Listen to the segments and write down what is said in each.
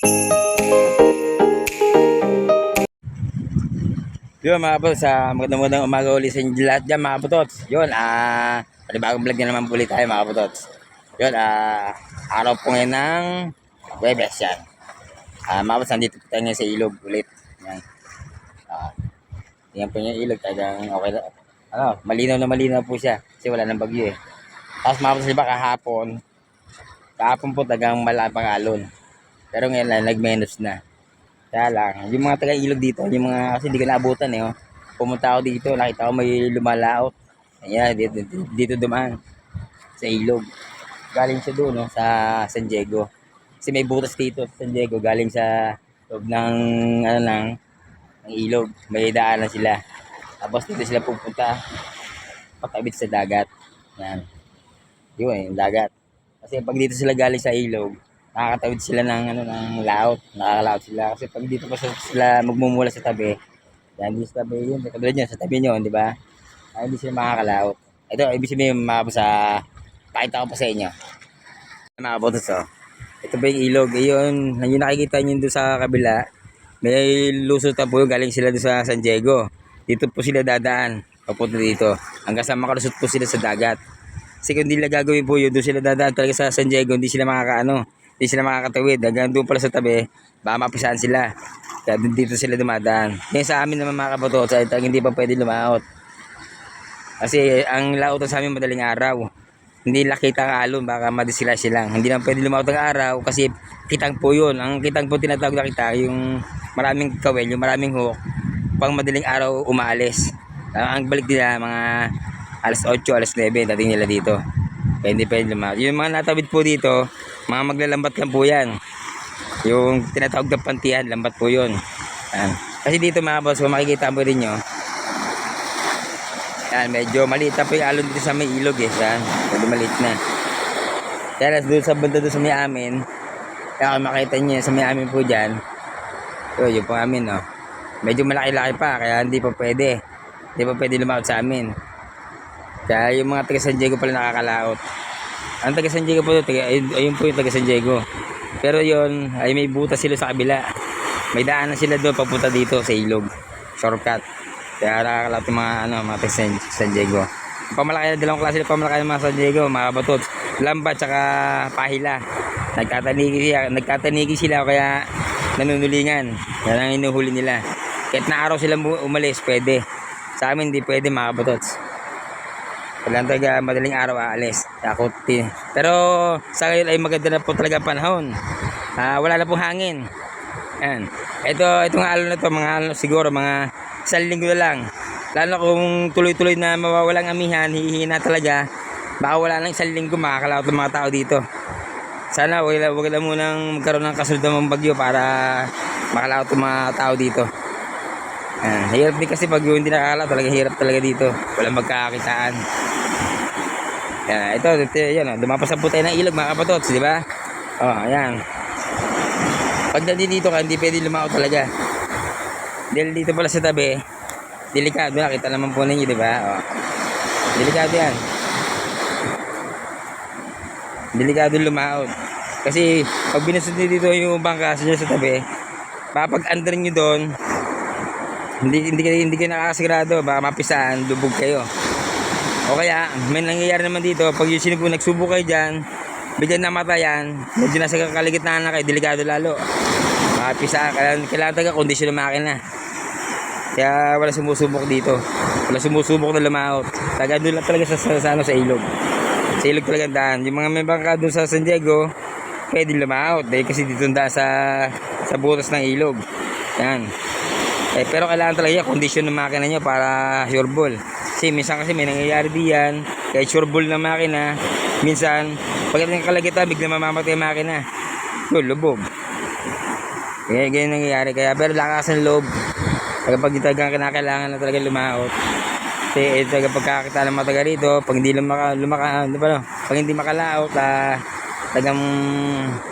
Yun mga kapatid, sa magandang magandang umaga ulit sa inyo lahat dyan mga kapatid. Yun, ah, panibagong vlog na naman ulit tayo mga kapatid. Yun, ah, araw po ngayon ng Webes yan. Ah, mga kapatid, nandito po tayo ngayon sa ilog ulit. Yan. Ah, yan po yung ilog, talagang okay na. Ano, malinaw na malinaw po siya kasi wala nang bagyo eh. Tapos mga kapatid, di ba kahapon, kahapon po talagang malapang alon. Pero ngayon lang, nag-menos na. Kaya lang, yung mga taga-ilog dito, yung mga, kasi hindi ko naabutan eh, oh. Pumunta ako dito, nakita ko may lumalaot. Ayan, dito, dito, dumaan. Sa ilog. Galing siya doon, no, sa San Diego. Kasi may butas dito sa San Diego, galing sa loob ng, ano lang, ng ilog. May daanan sila. Tapos dito sila pupunta, patabit sa dagat. Yan. Yun, yung dagat. Kasi pag dito sila galing sa ilog, nakakatawid sila ng ano ng laot, nakakalaot sila kasi pag dito pa sila magmumula sa tabi, yan di sa tabi yun, katulad yun, sa tabi nyo, di ba? Ay, hindi sila makakalaot. Ito, ibig sabihin mga po sa, pakita ko pa sa inyo. Mga kabotos, oh. Ito ba yung ilog? Ayun, yung nakikita nyo doon sa kabila, may lusot na po yung galing sila doon sa San Diego. Dito po sila dadaan, papunta dito. Hanggang sa makalusot po sila sa dagat. Kasi kung hindi nila gagawin po yun, doon sila dadaan talaga sa San Diego, hindi sila makakaano, hindi sila makakatawid. Hanggang doon pala sa tabi, baka mapisahan sila. Kaya dito sila dumadaan. Ngayon sa amin naman mga kabato, sa talagang hindi pa pwede lumaot. Kasi ang laot sa amin madaling araw. Hindi nakita ang alon, baka madisila silang. Hindi na pwede lumaot ang araw kasi kitang po yun. Ang kitang po tinatawag na kita, yung maraming kawel, yung maraming hook, pang madaling araw umaalis. Ang balik nila mga alas 8, alas 9, dating nila dito. Pwede lumaot. Yung mga natawid po dito, mga maglalambat lang po yan. Yung tinatawag na pantian, lambat po yun. Yan. Kasi dito mga boss, kung makikita mo rin nyo, yan, medyo maliit na po yung alon dito sa may ilog eh. Yan, medyo maliit na. Kaya doon sa banda doon sa may amin, kaya kung makita nyo sa may amin po dyan, yun, yun po amin, no. Medyo malaki-laki pa, kaya hindi pa pwede. Hindi pa pwede lumawat sa amin. Kaya yung mga taga San Diego pala nakakalaot. Ang taga San Diego po, taga, ayun, po yung taga San Diego. Pero yun, ay may butas sila sa kabila. May daanan sila doon papunta dito sa ilog. Shortcut. Kaya nakakalaot yung mga, ano, mga taga San, San Diego. Pamalaki na dalawang klase ng pamalaki ng mga San Diego, mga kabatot. Lambat tsaka pahila. Nagkatanigi sila, nagkatanigi sila kaya nanunulingan. Yan ang inuhuli nila. Kahit na araw sila umalis, pwede. Sa amin, hindi pwede mga kabatots. Kailangan talaga madaling araw aalis. Ako, Pero sa ngayon ay maganda na po talaga panahon. Ah, wala na pong hangin. Yan. Ito, itong alon na to, mga alon, siguro mga isang linggo na lang. Lalo kung tuloy-tuloy na mawawalang amihan, hihina talaga. Baka wala nang isang linggo makakalaot ng mga tao dito. Sana wag na, wag na munang magkaroon ng kasunod ng bagyo para makalaot ng mga tao dito. Yan. Hirap din kasi pag hindi nakakalaot, talaga hirap talaga dito. Walang magkakakitaan. Yan, ito, ito, yan, oh, dumapas ang putay ng ilog mga kapatots, di ba? Oh, ayan. Pag nandito ka, hindi pwede lumao talaga. Dahil dito pala sa tabi, delikado na, kita naman po ninyo, di ba? Oh. Delikado yan. Delikado lumaot. Kasi pag binasod nyo dito yung bangkas nyo sa tabi, pag under nyo doon, hindi hindi hindi kayo nakakasigurado, baka mapisaan, lubog kayo. O kaya, may nangyayari naman dito, pag yung sinubo, nagsubo kayo dyan, bigyan namatayan, medyo nasa kaligitnaan na kayo, delikado lalo. Mapisa, kailangan, kailangan taga kondisyon ng makina. Kaya wala sumusubok dito. Wala sumusubok na lumaot. Taga doon lang talaga sa, sa, sa, ano, sa ilog. Sa ilog talaga daan. Yung mga may bangka doon sa San Diego, pwede lumaot. Dahil kasi dito daan sa, sa butas ng ilog. Yan. Eh, pero kailangan talaga kondisyon ng makina nyo para sure ball. Kasi minsan kasi may nangyayari diyan, kahit sure ball ng makina, minsan, pagdating ng kalagitan, bigla mamamatay yung makina. Yun, lubog. Kaya ganyan nangyayari. Kaya pero lakas ng loob. Kapag di talaga kinakailangan na talaga lumaot. Kasi eh, talaga pagkakita ng mga taga rito, pag hindi lumaka, lumaka, ano ba no? Pag hindi makalaot, ah, talagang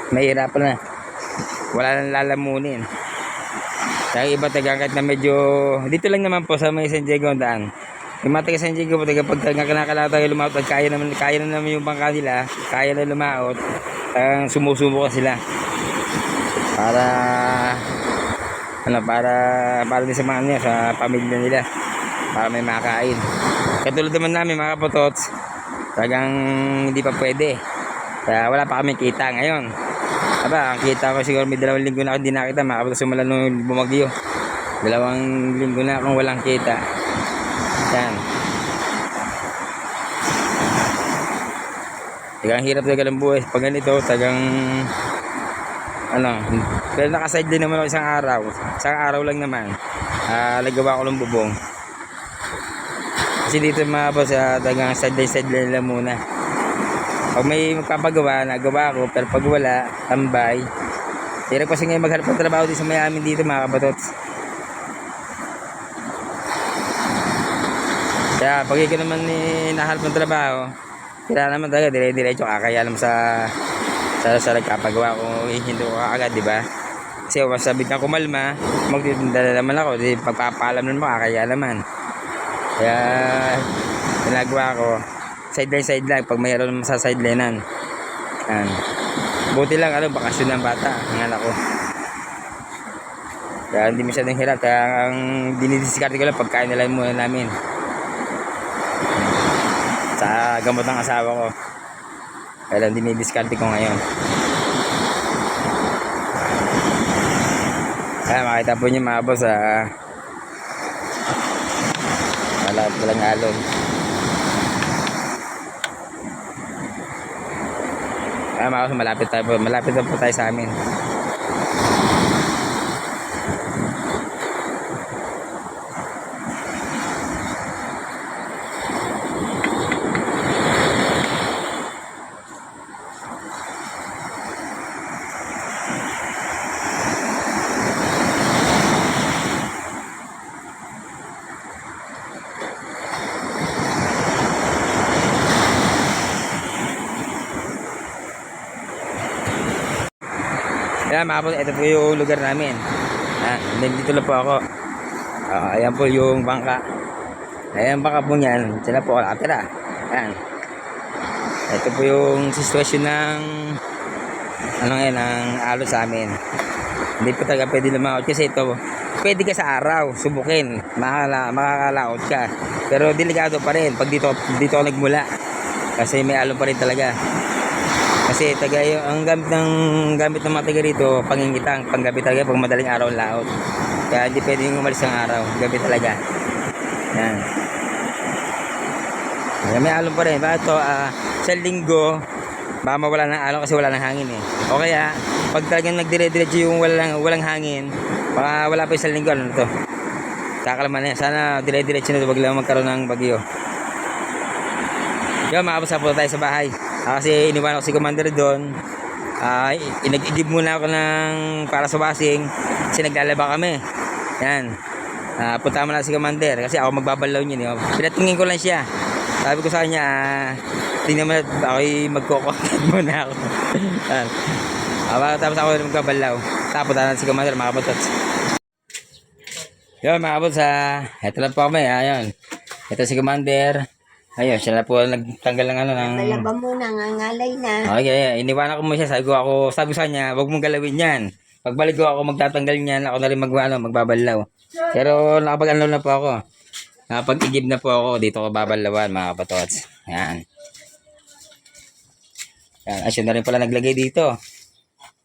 mahirapan na. Wala nang lalamunin. Kaya iba taga kahit na medyo, dito lang naman po sa may San Diego ang daan. Yung mga taga San Diego taga pag kinakailangan tayo lumaot at kaya naman, kaya na naman yung bangka nila, kaya na lumaot, ang sumusubo ka sila. Para ano para para din sa mga ano, sa pamilya nila para may makain. Katulad naman namin mga kapotots, talagang hindi pa pwede. Kaya wala pa kami kita ngayon. Aba, ang kita ko siguro may dalawang linggo na ako hindi nakita mga kapotots simula nung bumagyo. Dalawang linggo na akong walang kita. Yan. Tagang hirap talaga ng buhay. Pag ganito, tagang ano, pero nakaside din naman ako isang araw. Isang araw lang naman. Ah, nagawa ko ng bubong. Kasi dito mga boss, ah, tagang sideline sideline lang muna. Pag may magpapagawa, nagawa ko. Pero pag wala, tambay. Hirap kasi ngayon maghanap ng trabaho dito sa Miami dito mga kabatots. Kaya pag ikaw naman ni nahanap ng trabaho, kaya naman talaga dire-diretso kakaya naman sa sa sa nagkapagawa ko eh, hindi ko kaagad, di ba? Kasi sabi na kumalma, magdidala naman ako, di mo, kakaya naman. Kaya, ginagawa ko, sideline sideline, pag mayroon sa sidelinean. Yan. Buti lang, ano, bakasyon ng bata, ang anak ko. Kaya hindi masyadong hirap, kaya ang dinidiscard ko lang, pagkain nila muna namin. Sa gamot ng asawa ko. Kaya lang dinidiscard ko ngayon. Kaya makita po niyo mga boss ah. Wala walang alon. Kaya mga boss, malapit tayo po. Malapit na po tayo sa amin. Ayan mga boss, ito po yung lugar namin. Ah, dito lang po ako. Ah, ayan po yung bangka. Ayan bangka po niyan. Sila po ako nakatira. Ayan. Ito po yung sitwasyon ng ano ngayon, ng alo sa amin. Hindi po talaga pwede lumaot kasi ito, pwede ka sa araw, subukin, makakala, makakalaot ka. Pero delikado pa rin pag dito, dito ako nagmula. Kasi may alon pa rin talaga. Kasi taga yung, ang gamit ng gamit ng mga taga rito, pangingitang, panggabi talaga pag madaling araw laot. Kaya hindi pwedeng umalis ng araw, gabi talaga. Yan. Kaya may alon pa rin. Bakit to? ah, sa linggo, baka mawala ng alon kasi wala ng hangin eh. O kaya, pag talagang nagdire-diretso yung walang, walang hangin, baka wala pa isang linggo, ano to? Kakalaman na yan. Sana dire-diretso na ito, wag lang magkaroon ng bagyo. Yun, makapasa po tayo sa bahay. Ah, kasi iniwan ako si Commander doon. Ah, inag-igib muna ako ng para sa washing kasi naglalaba kami. Yan. Ah, punta mo na si Commander kasi ako magbabalaw niya. Eh. Pinatingin ko lang siya. Sabi ko sa kanya, ah, tingnan mo na ako'y magko-contact muna ako. Yan. Ah, tapos ako magbabalaw. Tapos na si Commander, mga kapotots. Yun, mga kapotots, ah, eto lang po kami. Ayun. Ito si Commander. Ayun, siya na po ang nagtanggal ng ano ng... Malaba mo na, ngangalay na. Okay, iniwanan ko mo siya. Sabi ko ako, sabi ko sa kanya, huwag mong galawin yan. Pagbalik ko ako magtatanggal niyan, ako na rin magwano, magbabalaw. Pero nakapag-ano na po ako. Nakapag-igib na po ako, dito ko babalawan mga kapatots. Yan. Yan, asya na rin pala naglagay dito.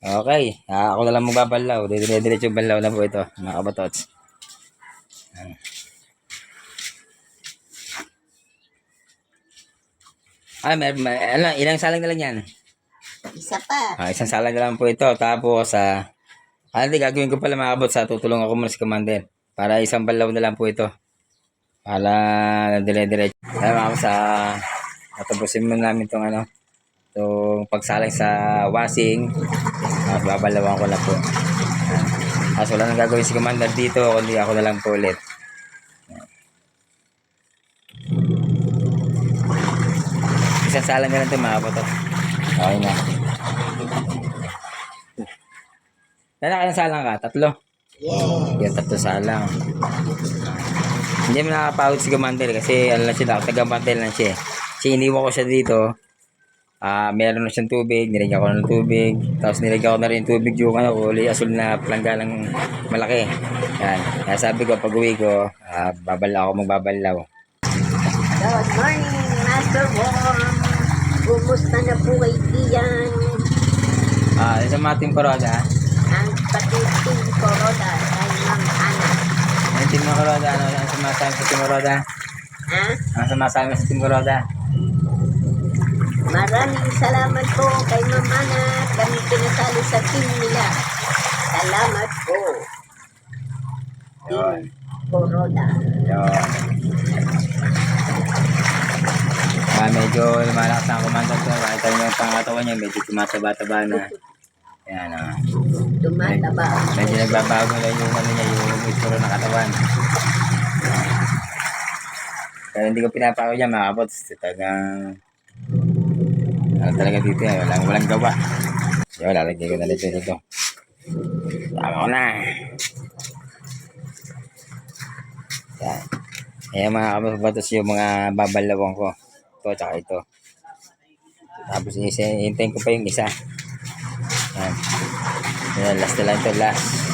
Okay, ah, ako na lang magbabalaw. Dire-diretso balaw na po ito, mga kapatots. Yan. Ay, may, may, ano, ilang salang na lang yan? Isa pa. Ah, isang sala na lang po ito. Tapos, ah, ano di, gagawin ko pala mga kabot sa tutulungan ko muna si Commander. Para isang balaw na lang po ito. Para dire-diretso. Kaya mga kabot sa natapusin mo namin itong ano, itong pagsalang sa washing. Ah, babalawan ko na po. Tapos wala nang gagawin si Commander dito, kundi ako na lang po ulit. Isang salang na lang ito mga kabot. Okay na. Kailan ka ng salang ka? Tatlo? Yeah. Yan, tatlo salang. Hindi mo nakapagod si Commander kasi ano lang siya, taga-bantel lang siya. Kasi iniwan ko siya dito. Ah, meron na siyang tubig, nilagyan ko ng tubig. Tapos nilagyan ko na rin tubig yung ano, kulay asul na planggalang malaki. Yan. Kaya sabi ko, pag uwi ko, ah, babala ako magbabalaw. Good morning, Master Worm. Kumusta na po kaibigan? Ah, sa mga team Koroda, Ang patiting koroda kay Ma'am Ana. yung team ng Koroda, ano, ang sumasama sa team Koroda? Ha? Ang sumasama sa team Koroda? Maraming salamat po kay Ma'am Ana. Kami pinasali sa team nila. Salamat po. Yun. Koroda. Yun. Ah, medyo lumalakas na ang kumanda ko. Makita niyo yung pangatawan niya, medyo tumataba-taba na. Yan, ah. Tumataba. Medyo nagbabago na yung ano niya, yung itsura ng katawan. Pero hindi ko pinapako niya, mga kapots. Talagang, ano talaga dito yan, walang, walang gawa. Yun, lalagay ko na dito dito. Tama ko na. Yan. Ayan mga kapots, yung mga babalawang ko. Ito, tsaka ito. Tapos hintayin ko pa yung isa. Yan. Yan, last na lang ito, last.